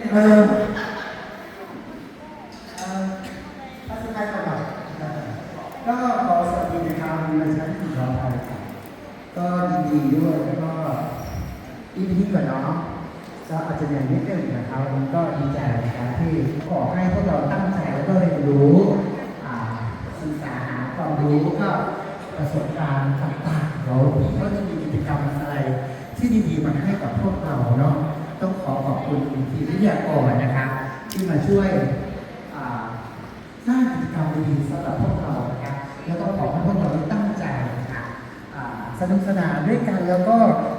เออถ้าสกายก็แบบก็ขอสวัสดีรับในชั้นขาก็ยิดีด้วยแล้วก็อีพีก่อนเนาก็อาจจะเหงนิดนึงนะครับวันวก็ดีใจนะครับที่ขอให้พวกเราตั้งใจแล้วก็เรียนรู้ศึกษาความรู้ก็ประสบการณ์ต่างๆเราก็จะมีกิจกรรมอะไรที่ดีๆมาให้กับพวก มวิทยากรนะครับที่มาช่วยอ่าสร้างกิจกรรมดีๆสำหรับพวกเรานะครับแล้วก็ขอให้พวกเราได้ตั้งใจนะครับอ่าสนุกสนานด้วยกันแล้วก็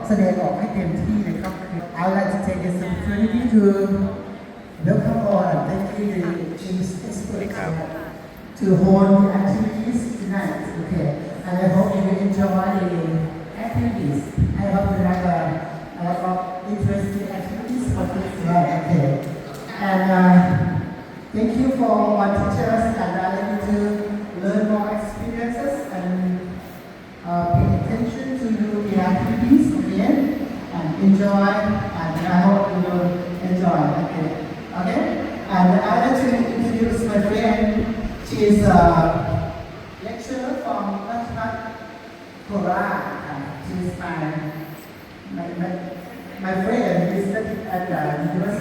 แสดงออกให้เต็มที่ในค่ำคืน I would like to take this opportunity to welcome all and thank you the team's experts to hold the activities tonight. Okay, and I hope you will enjoy the activities. I hope you have and. Uh, Thank you for our teachers and allowing me to learn more experiences and uh, pay attention to the activities again and enjoy and I hope you will enjoy. Okay. Okay. And I'd like to introduce my friend. She is a lecturer from Rajpat She is my my, my, my friend who studied at the university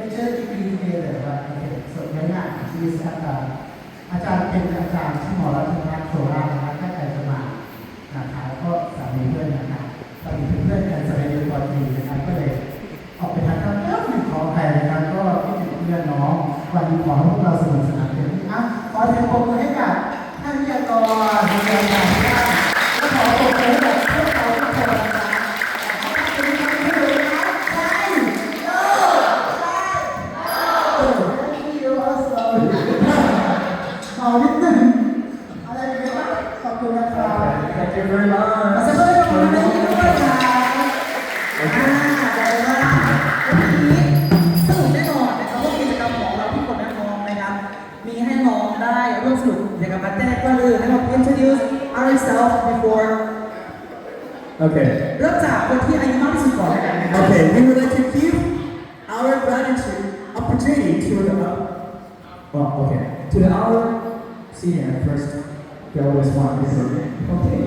and lecturer degree together ครับโอเคส่วนนี้ชีวิตอาจารย์อาจารย์เป็นอาจารย์ที่หมอรัชพัฒน์โครานะครับถ้าใครจะมานะครับก็สามีเพื่อนนะครับสามีเพื่อนกันสมัยเรียนปตรีนะครับก็เลยออกไปทานข้าวแล้วหนึ่งขอใครนะครับก็คิดถึงเพื่อนน้องวันนี้ขอให้พวกเราสนุกสนานเต็มที่อะขอเสียงปรบมือให้กับท่านวิทยากรในงานการและขอปรบมือให้กับพวกเราทุกคนนะครับขอบคุณครับที่ดูนะครับใช่โอ้ใช่ เอานิดหนึ่งอะไรอย่างเงี้ยขอบคุณนะครับ Thank you very ขอ much. เสียงปรบมือให้ด้วยครับอ่าได้มากวันนี้สนุกแน่นอนนะครับว่ากิจกรรมของเราที่คนน้องนะครับมีให้น้องได้ร่วมสนุกกิจกรรมแต่ก่อนอื่นนะครับ introduce ourselves before Okay. เริ่มจากคนที่อายุมากที่สุดก่อนแล้วกันนะครับ Okay, we would like to give our gratitude opportunity to the well, okay, to the our senior first. There always one is okay. Okay.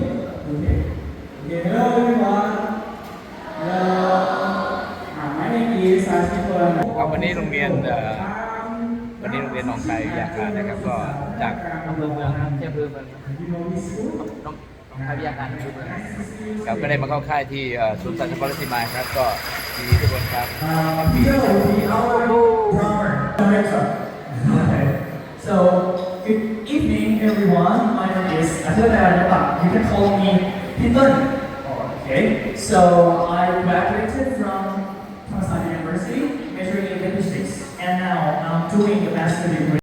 Okay. Okay. Hello everyone. Hello. Uh, my name is Asifan. ครับวันนี้โรงเรียนวันนี้โรงเรียนหนองไทรวิทยาการนะครับก็จากอำเภอเมืองครับที่อำเภอเมืองน้องหนองไทรวิทยาการอำเภอเมืองครับก็ได้มาเข้าค่ายที่ศูนย์สัตว์เฉพาะรัติมาครับก็ดีทุกคนครับ So, good evening, everyone. My name is Atana You can call me Peter. Okay. So, I graduated from Thomas University, majoring in linguistics, and now I'm doing a master's degree.